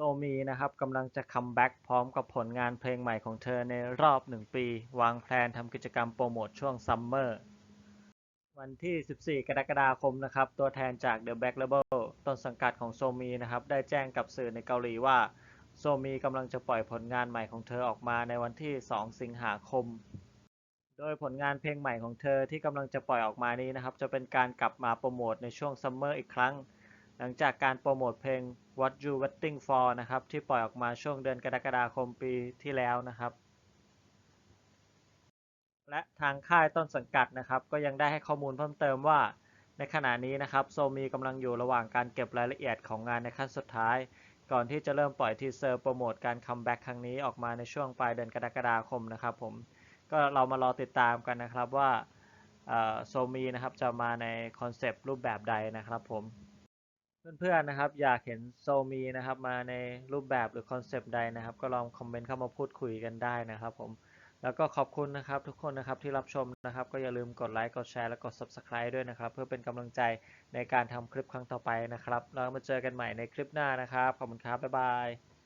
โซมีนะครับกำลังจะคัมแบ็กพร้อมกับผลงานเพลงใหม่ของเธอในรอบหนึ่งปี วางแผนทำกิจกรรมโปรโมทช่วงซัมเมอร์ วันที่ 14 กรกฎาคมนะครับ ตัวแทนจาก The Black Label ต้นสังกัดของโซมีนะครับ ได้แจ้งกับสื่อในเกาหลีว่า โซมีกำลังจะปล่อยผลงานใหม่ของเธอออกมาในวันที่ 2 สิงหาคม โดยผลงานเพลงใหม่ของเธอที่กำลังจะปล่อยออกมานี้นะครับ จะเป็นการกลับมาโปรโมทในช่วงซัมเมอร์อีกครั้ง หลังจากการโปรโมทเพลง What You Waiting For นะครับ ที่ปล่อยออกมาช่วงเดือนกรกฎาคมปีที่แล้วนะครับ และทางค่ายต้นสังกัดนะครับ ก็ยังได้ให้ข้อมูลเพิ่มเติมว่า ในขณะนี้นะครับโซมีกำลังอยู่ระหว่างการเก็บรายละเอียดของงานในขั้นสุดท้าย ก่อนที่จะเริ่มปล่อยทีเซอร์โปรโมทการคัมแบ็กครั้งนี้ออกมาในช่วงปลายเดือนกรกฎาคมนะครับผมก็เรามารอติดตามกันนะครับว่าโซมีนะครับจะมาในคอนเซปต์รูปแบบใดนะครับผม เพื่อนๆนะครับอยากเห็นโซมีนะครับมาในรูปแบบหรือคอนเซปต์ใดนะครับ ก็ลองคอมเมนต์เข้ามาพูดคุยกันได้นะครับผมแล้วก็ขอบคุณนะครับทุกคนนะครับที่รับชมนะครับ ก็อย่าลืมกดไลค์กดแชร์และกด Subscribe ด้วยนะครับ เพื่อเป็นกำลังใจในการทำคลิปครั้งต่อไปนะครับ แล้วมาเจอกันใหม่ในคลิปหน้านะครับ ขอบคุณครับ บ๊ายบาย